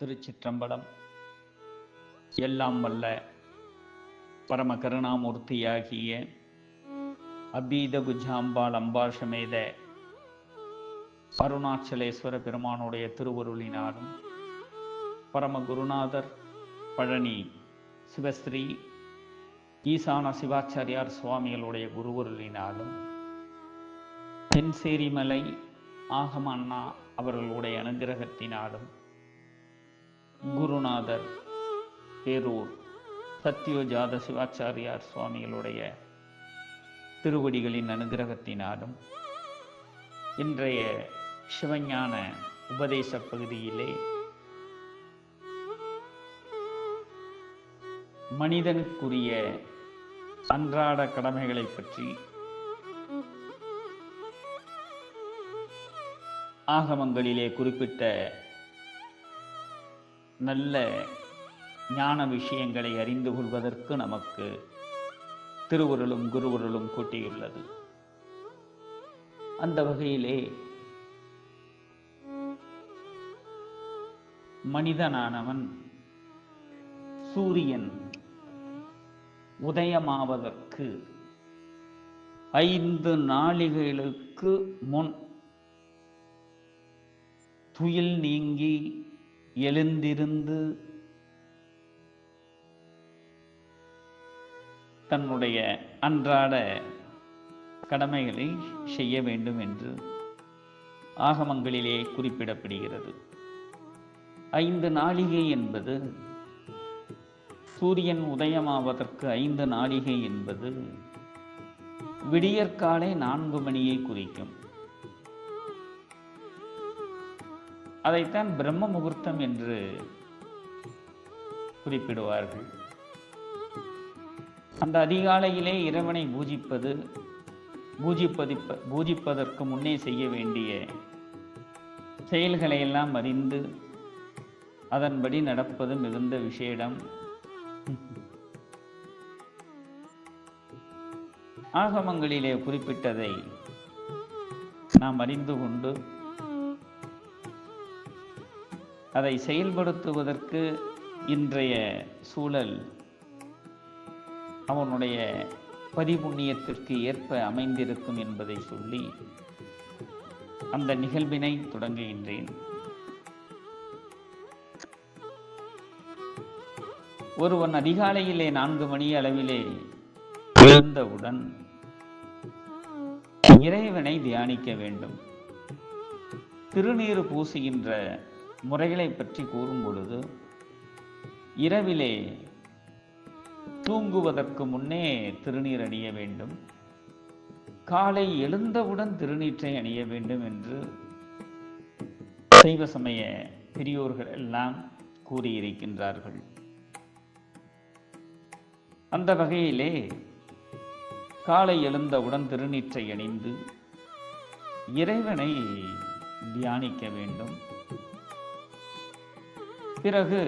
திருச்சிற்றம்பலம். எல்லாம் வல்ல பரம கருணாமூர்த்தியாகிய அபீத குஜாம்பாள் அம்பாள் சமேத அருணாச்சலேஸ்வர பெருமானுடைய திருவருளினாலும் பரம குருநாதர் பழனி சிவஸ்ரீ ஈசான சிவாச்சாரியார் சுவாமிகளுடைய குருவருளினாலும் தென்சேரிமலை ஆகம அண்ணா அவர்களுடைய அனுகிரகத்தினாலும் குருநாதர் பேரூர் சத்யோஜாத சிவாச்சாரியார் சுவாமிகளுடைய திருவடிகளின் அனுகிரகத்தினாலும் இன்றைய சிவஞான உபதேச பகுதியிலே மனிதனுக்குரிய அன்றாட கடமைகளை பற்றி ஆகமங்களிலே குறிப்பிட்ட நல்ல ஞான விஷயங்களை அறிந்து கொள்வதற்கு நமக்கு திருவுருளும் குருவுருளும் கூட்டியுள்ளது. அந்த வகையிலே மனிதனானவன் சூரியன் உதயமாவதற்கு ஐந்து நாளிகைகளுக்கு முன் துயில் நீங்கி எழுந்திருந்து தன்னுடைய அன்றாட கடமைகளை செய்ய வேண்டும் என்று ஆகமங்களிலே குறிப்பிடப்படுகிறது. ஐந்து நாளிகை என்பது சூரியன் உதயமாவதற்கு ஐந்து நாளிகை என்பது விடியற்காலை நான்கு மணியை குறிக்கும். அதைத்தான் பிரம்ம முகூர்த்தம் என்று குறிப்பிடுவார்கள். அந்த அதிகாலையிலே இறைவனை பூஜிப்பது பூஜிப்பதிப்ப பூஜிப்பதற்கு முன்னே செய்ய வேண்டிய செயல்களை எல்லாம் அறிந்து அதன்படி நடப்பது மிகுந்த விஷேடம். ஆகமங்களிலே குறிப்பிட்டதை நாம் அறிந்து கொண்டு அதை செயல்படுத்துவதற்கு இன்றைய சூழல் அவனுடைய பதிபுண்ணியத்திற்கு ஏற்ப அமைந்திருக்கும் என்பதை சொல்லி அந்த நிகழ்வினை தொடங்குகின்றேன் ஒருவன் அதிகாலையிலே நான்கு மணி அளவிலே எழுந்தவுடன் இறைவனை தியானிக்க வேண்டும். திருநீறு பூசுகின்ற முறைகளை பற்றி கூறும் பொழுது இரவிலே தூங்குவதற்கு முன்னே திருநீர் அணிய வேண்டும். காலை எழுந்தவுடன் திருநீற்றை அணிய வேண்டும் என்று சைவ சமய பெரியோர்கள் எல்லாம் கூறியிருக்கின்றார்கள். அந்த வகையிலே காலை எழுந்தவுடன் திருநீற்றை அணிந்து இறைவனை தியானிக்க வேண்டும். பிறகு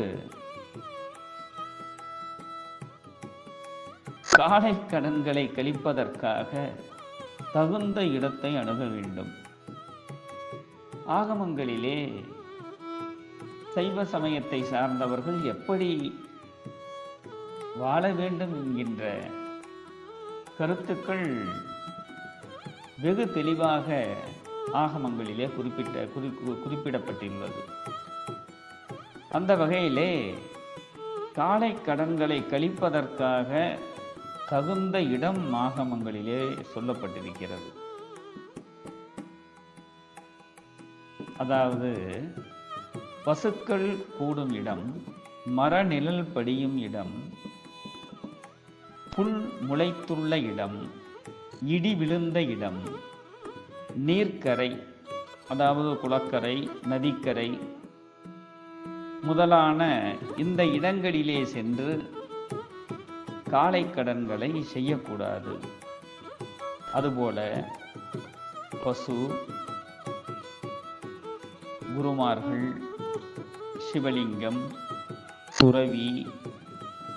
காலை கடன்களை கழிப்பதற்காக தகுந்த இடத்தை அணுக வேண்டும். ஆகமங்களிலே சைவ சமயத்தை சார்ந்தவர்கள் எப்படி வாழ வேண்டும் என்கின்ற கருத்துக்கள் வெகு தெளிவாக ஆகமங்களிலே குறிப்பிட்ட குறிப்பிடப்பட்டிருந்தது. அந்த வகையிலே காலை கடன்களை கழிப்பதற்காக தகுந்த இடம் ஆகமங்களிலே சொல்லப்பட்டிருக்கிறது. அதாவது பசுக்கள் கூடும் இடம் மரநிழல் படியும் இடம் புல் முளைத்துள்ள இடம் இடி விழுந்த இடம் நீர்க்கரை அதாவது குளக்கரை நதிக்கரை முதலான இந்த இடங்களிலே சென்று காலை கடன்களை செய்யக்கூடாது. அதுபோல பசு குருமார்கள் சிவலிங்கம் துறவி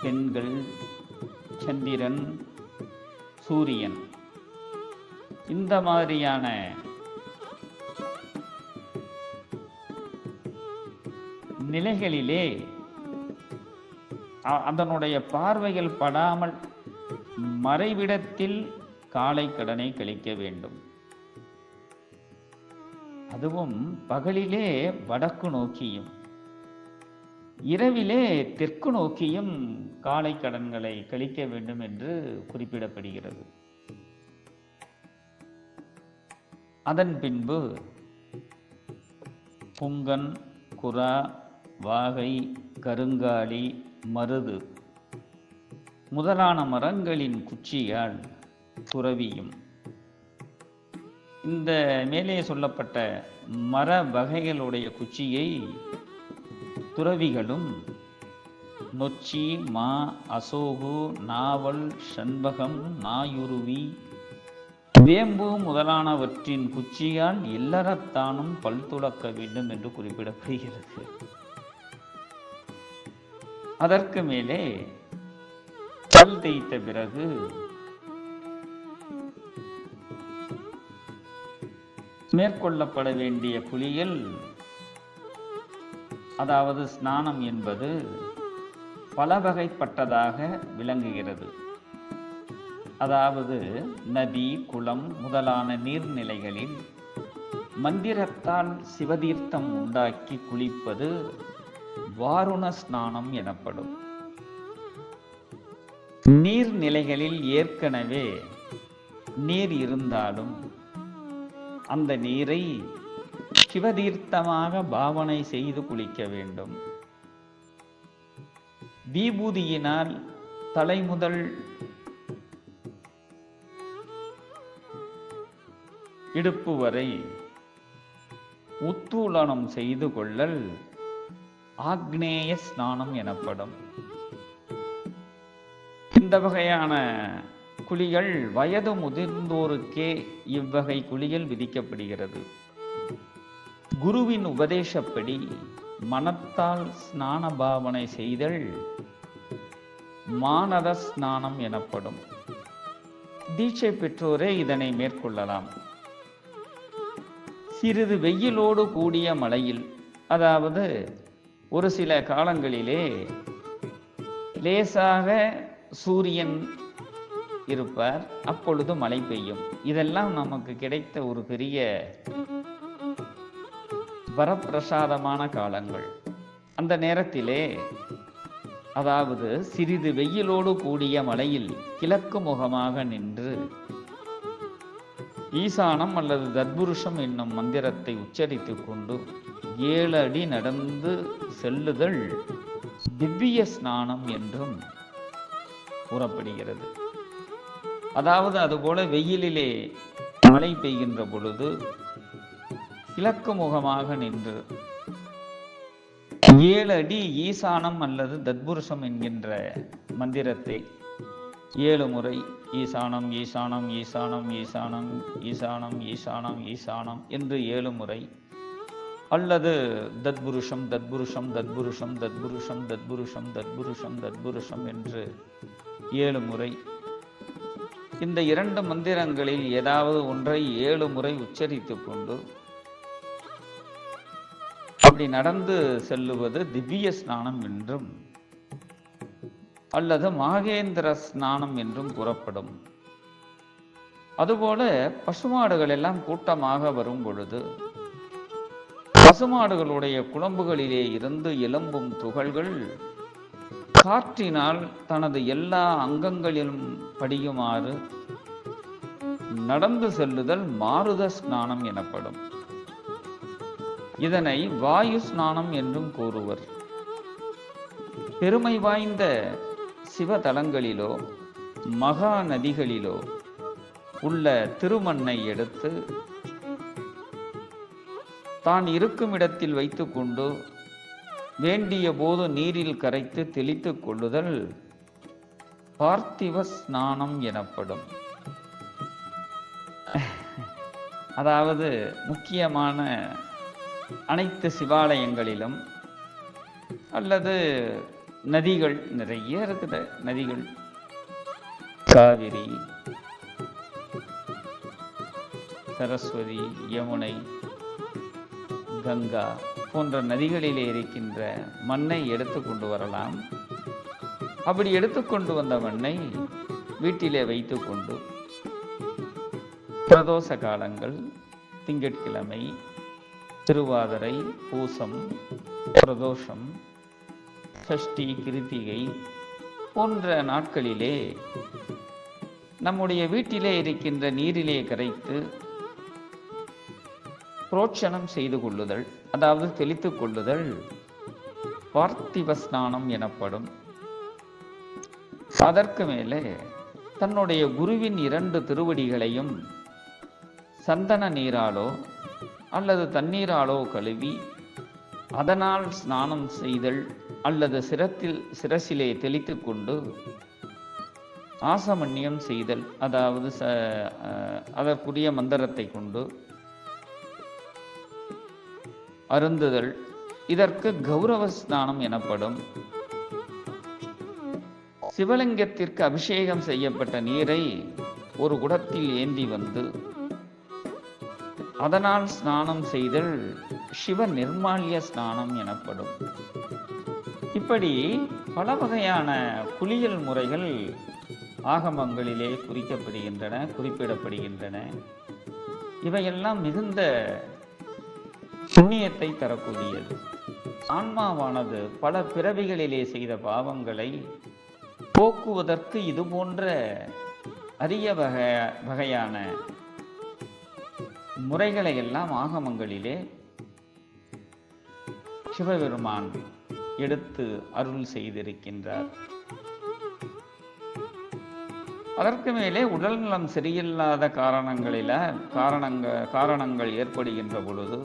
பெண்கள் சந்திரன் சூரியன். இந்த மாதிரியான நிலைகளிலே அதனுடைய பார்வைகள் படாமல் மறைவிடத்தில் காலை கடனை கழிக்க வேண்டும். அதுவும் பகலிலே வடக்கு நோக்கியும் இரவிலே தெற்கு நோக்கியும் காலை கடன்களை கழிக்க வேண்டும் என்று குறிப்பிடப்படுகிறது. அதன் பின்பு புங்கன் குரா வாகை கருங்காலி மருது. முதலான மரங்களின் குச்சியால் துறவியும் இந்த மேலே சொல்லப்பட்ட மர வகைகளுடைய குச்சியை துறவிகளும் நொச்சி மா அசோகு நாவல் சண்பகம் நாயுருவி வேம்பு முதலானவற்றின் குச்சியால் இல்லறத்தானும் பல் துளக்க வேண்டும் என்று குறிப்பிடப்படுகிறது. அதற்கு மேலே பல் தேய்த்த பிறகு மேற்கொள்ளப்பட வேண்டிய குளியல் அதாவது ஸ்நானம் என்பது பல வகைப்பட்டதாக விளங்குகிறது. அதாவது நதி குளம் முதலான நீர்நிலைகளில் மந்திரத்தால் சிவதீர்த்தம் உண்டாக்கி குளிப்பது வாருண ஸ்நானம் எனப்படும். நீர்நிலைகளில் ஏற்கனவே நீர் இருந்தாலும் அந்த நீரை சிவதீர்த்தமாக பாவனை செய்து குளிக்க வேண்டும். விபூதியினால் தலைமுதல் இடுப்பு வரை உத்தூலனம் செய்து கொள்ளல் ஆக்னேய ஸ்நானம் எனப்படும். இந்த வகையான குழிகள் வயது முதிர்ந்தோருக்கே இவ்வகை குழிகள் விதிக்கப்படுகிறது. குருவின் உபதேசப்படி மனத்தால் ஸ்நான பாவனை செய்தல் மானத ஸ்நானம் எனப்படும். தீட்சை பெற்றோரே இதனை மேற்கொள்ளலாம். சிறிது வெயிலோடு கூடிய மழையில் அதாவது ஒரு சில காலங்களிலே லேசாக சூரியன் இருப்பார் அப்பொழுது மழை பெய்யும். இதெல்லாம் நமக்கு கிடைத்த ஒரு பெரிய வரப்பிரசாதமான காலங்கள். அந்த நேரத்திலே அதாவது சிறிது வெயிலோடு கூடிய மலையில் கிழக்கு முகமாக நின்று ஈசானம் அல்லது தத்புருஷம் என்னும் மந்திரத்தை உச்சரித்துக் கொண்டு ஏழு அடி நடந்து செல்லுதல் திவ்ய ஸ்நானம் என்றும் கூறப்படுகிறது. அதாவது அதுபோல வெயிலிலே மழை பெய்கின்ற பொழுது கிழக்கு முகமாக நின்று ஏழு அடி ஈசானம் அல்லது தத்புருஷம் என்கின்ற மந்திரத்தை ஏழு முறை ஈசானம் ஈசானம் ஈசானம் ஈசானம் ஈசானம் ஈசானம் ஈசானம் என்று ஏழு முறை அல்லது தத்புருஷம் தத்புருஷம் தத்புருஷம் தத்புருஷம் தத்புருஷம் தத்புருஷம் தத்புருஷம் என்று ஏழு முறை. இந்த இரண்டு மந்திரங்களில் ஏதாவது ஒன்றை ஏழு முறை உச்சரித்துக் கொண்டு அப்படி நடந்து செல்லுவது திவ்ய ஸ்நானம் என்றும் அல்லது மாகேந்திர ஸ்நானம் என்றும் கூறப்படும். அதுபோல பசுமாடுகள் எல்லாம் கூட்டமாக வரும் பொழுது பசுமாடுகளுடைய குழம்புகளிலே இருந்து எலும்பும் துகள்கள் காற்றினால் தனது எல்லா அங்கங்களிலும் படியுமாறு நடந்து செல்லுதல் மாருத ஸ்நானம் எனப்படும். இதனை வாயு ஸ்நானம் என்றும் கூறுவர். பெருமை வாய்ந்த சிவதலங்களிலோ மகா நதிகளிலோ உள்ள திருமண்ணை எடுத்து தான் இருக்கும் இடத்தில் வைத்துக்கொண்டு வேண்டிய போது நீரில் கரைத்து தெளித்துக் கொள்ளுதல் பார்த்திவ ஸ்நானம் எனப்படும். அதாவது முக்கியமான அனைத்து சிவாலயங்களிலும் அல்லது நதிகள் நிறைய இருக்குது. நதிகள் காவிரி சரஸ்வதி யமுனை கங்கா போன்ற நதிகளிலே இருக்கின்ற மண்ணை எடுத்து கொண்டு வரலாம். அப்படி எடுத்துக்கொண்டு வந்த மண்ணை வீட்டிலே வைத்துக்கொண்டு பிரதோஷ காலங்கள் திங்கட்கிழமை திருவாதிரை பூசம் பிரதோஷம் சஷ்டி கிருத்திகை போன்ற நாட்களிலே நம்முடைய வீட்டிலே இருக்கின்ற நீரிலே கரைத்து புரோட்சணம் செய்து கொள்ளுதல் அதாவது தெளித்துக் கொள்ளுதல் பார்த்திவ ஸ்நானம் எனப்படும். அதற்கு மேலே தன்னுடைய குருவின் இரண்டு திருவடிகளையும் சந்தன நீராலோ அல்லது தண்ணீராலோ கழுவி அதனால் ஸ்நானம் செய்தல் அல்லது சிரத்தில் சிரசிலே தெளித்து கொண்டு ஆசமன்யம் செய்தல் அதாவது ச அதற்குரிய மந்திரத்தை கொண்டு அருந்துதல். இதற்கு கௌரவ ஸ்நானம் எனப்படும். சிவலிங்கத்திற்கு அபிஷேகம் செய்யப்பட்ட நீரை ஒரு குடத்தில் ஏந்தி வந்து அதனால் ஸ்நானம் செய்தல் சிவ நிர்மால்ய ஸ்நானம் எனப்படும். இப்படி பல வகையான குளியல் முறைகள் ஆகமங்களிலே குறிக்கப்படுகின்றன குறிப்பிடப்படுகின்றன. இவையெல்லாம் மிகுந்த புண்ணியத்தை தரக்கூடியது. ஆன்மாவானது பல பிறவிகளிலே செய்த பாவங்களை போக்குவதற்கு இது போன்ற அரிய வகை வகையான முறைகளை எல்லாம் ஆகமங்களிலே சிவபெருமான் எடுத்து அருள் செய்திருக்கின்றார். அதற்கு மேலே உடல்நலம் சரியில்லாத காரணங்களில காரணங்க காரணங்கள் ஏற்படுகின்ற பொழுது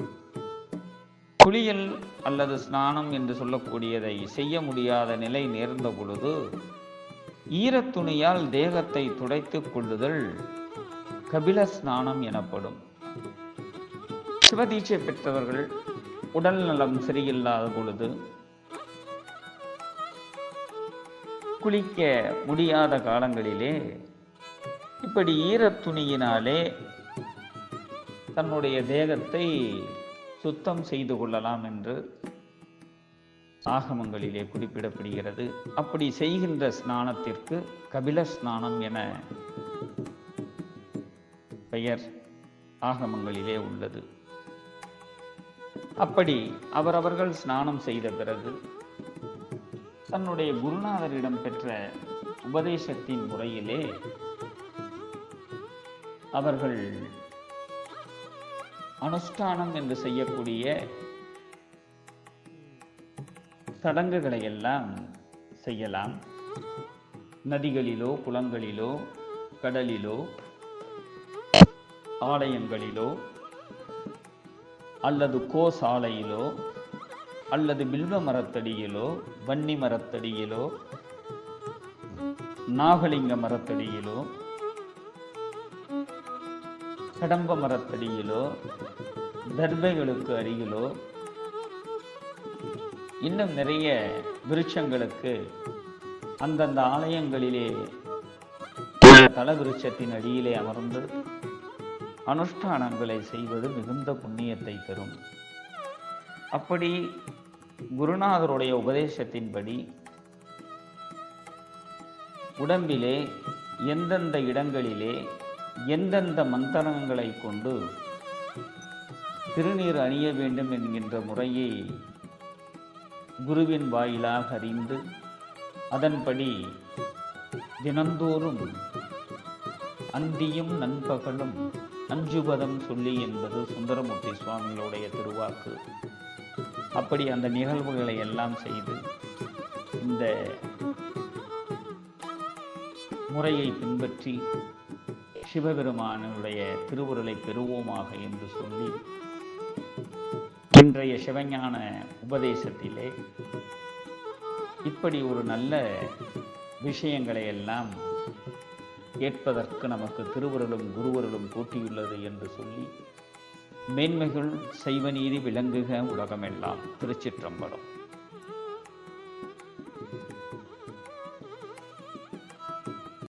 குளியல் அல்லது ஸ்நானம் என்று சொல்லக்கூடியதை செய்ய முடியாத நிலை நேர்ந்த பொழுது ஈரத்துணியால் தேகத்தை துடைத்துக் கொள்ளுதல் கபில ஸ்நானம் எனப்படும். சிவதீட்சை பெற்றவர்கள் உடல் நலம் சரியில்லாத பொழுது குளிக்க முடியாத காலங்களிலே இப்படி ஈரத் துணியினாலே தன்னுடைய தேகத்தை சுத்தம் செய்து கொள்ளலாம் என்று ஆகமங்களிலே குறிப்பிடப்படுகிறது. அப்படி செய்கின்ற ஸ்நானத்திற்கு கபில ஸ்நானம் என பெயர் ஆகமங்களிலே உள்ளது. அப்படி அவரவர்கள் ஸ்நானம் செய்த பிறகு தன்னுடைய குருநாதரிடம் பெற்ற உபதேசத்தின் முறையிலே அவர்கள் அனுஷ்டானம் என்று செய்யக்கூடிய சடங்குகளை எல்லாம் செய்யலாம். நதிகளிலோ குளங்களிலோ கடலிலோ ஆலயங்களிலோ அல்லது கோசாலையிலோ அல்லது பில்வ மரத்தடியிலோ வன்னி மரத்தடியிலோ நாகலிங்க மரத்தடியிலோ கடம்ப மரத்தடியிலோ தர்பைகளுக்கு அருகிலோ இன்னும் நிறைய விருட்சங்களுக்கு அந்தந்த ஆலயங்களிலே தல விருட்சத்தின் அடியிலே அமர்ந்து அனுஷ்டானங்களை செய்வது மிகுந்த புண்ணியத்தை தரும். அப்படி குருநாதருடைய உபதேசத்தின்படி உடம்பிலே எந்தெந்த இடங்களிலே எந்தெந்த மந்திரங்களை கொண்டு திருநீர் அணிய வேண்டும் என்கின்ற முறையை குருவின் வாயிலாக அறிந்து அதன்படி தினந்தோறும் அந்தியும் நண்பகலும் அஞ்சுபதம் சொல்லி என்பது சுந்தரமூர்த்தி சுவாமிகளுடைய திருவாக்கு. அப்படி அந்த நிகழ்வுகளை எல்லாம் செய்து இந்த முறையை பின்பற்றி சிவபெருமானுடைய திருவுருளை பெறுவோமாக என்று சொல்லி இன்றைய சிவஞான உபதேசத்திலே இப்படி ஒரு நல்ல விஷயங்களை எல்லாம் கேட்பதற்கு நமக்கு திருவருளும் குருவருளும் கூட்டியுள்ளது என்று சொல்லி மேன்மைகள் செய்வநீதி விளங்குக உலகமெல்லாம் திருச்சிற்றம்பலம்.